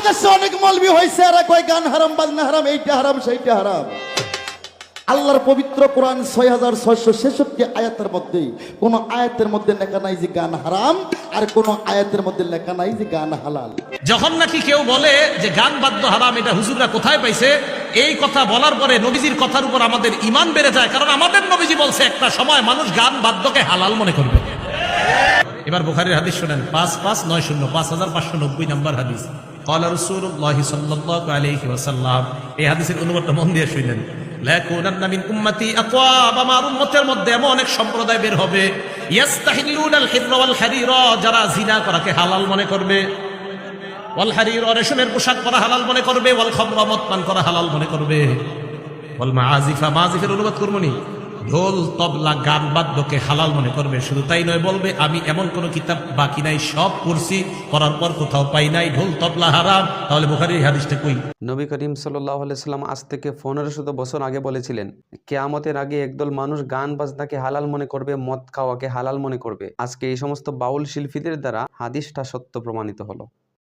বাংলাদেশে অনেক মলবি হয়েছে কয় গান হারাম, বাজনা হারাম, এইটা হারাম, সেইটা হারাম। আল্লাহর পবিত্র কোরআন ছয় হাজার ছয়শো ছেষট্টি আয়াতের মধ্যে আয়াতের মধ্যে লেখা নাই যে গান হারাম, আর আয়াতের মধ্যে লেখা নাই যে গান হালাল। যখন নাকি কেউ বলে যে গান বাদ্য হারাম, এটা হুজুররা কোথায় পাইছে, এই কথা বলার পরে নবীজির কথার উপর আমাদের ইমান বেড়ে যায়, কারণ আমাদের নবীজি বলছে, একটা সময় মানুষ গান বাদ্যকে হালাল মনে করবে। এবার বুখারীর হাদিস শোনেন, পাঁচ পাঁচ নয় শূন্য, পাঁচ হাজার পাঁচশো নব্বই নম্বর হাদিস। قال رسول الله صلى الله عليه وسلم এই হাদিসের অনুবাদটা মন দিয়ে শুনলেন লাকুনান্না মিন উম্মতি আতওয়াব আমার উম্মতের মধ্যে এমন অনেক সম্প্রদায় বের হবে ইয়াস্তাহিল্লুনাল হিররা ওয়াল হারিরা যারা জিনা করাকে হালাল মনে করবে ওয়াল হারির রেশমের পোশাক পরা হালাল মনে করবে ওয়াল খামরা মদ পান করা হালাল মনে করবে ওয়াল মাআজিফা মাআজিফের অনুবাদ করবনি ঢোল, তবলা, গান বাদ্যকে হালাল মনে করবে। শুধু তাই নয়, বলবে, আমি এমন কোন কিতাব বাকি নাই, সব পড়ছি পড়ার পর কোথাও পাই নাই। ঢোল, তবলা হারাম, তাহলে বুখারীর হাদিসটা কই? নবী করিম সাল্লাম আজ থেকে পনেরো শত বছর আগে বলেছিলেন, কেয়ামতের আগে একদল মানুষ গান বাজনাকে হালাল মনে করবে, মদ খাওয়াকে হালাল মনে করবে। আজকে এই সমস্ত বাউল শিল্পীদের দ্বারা হাদিসটা সত্য প্রমাণিত হলো।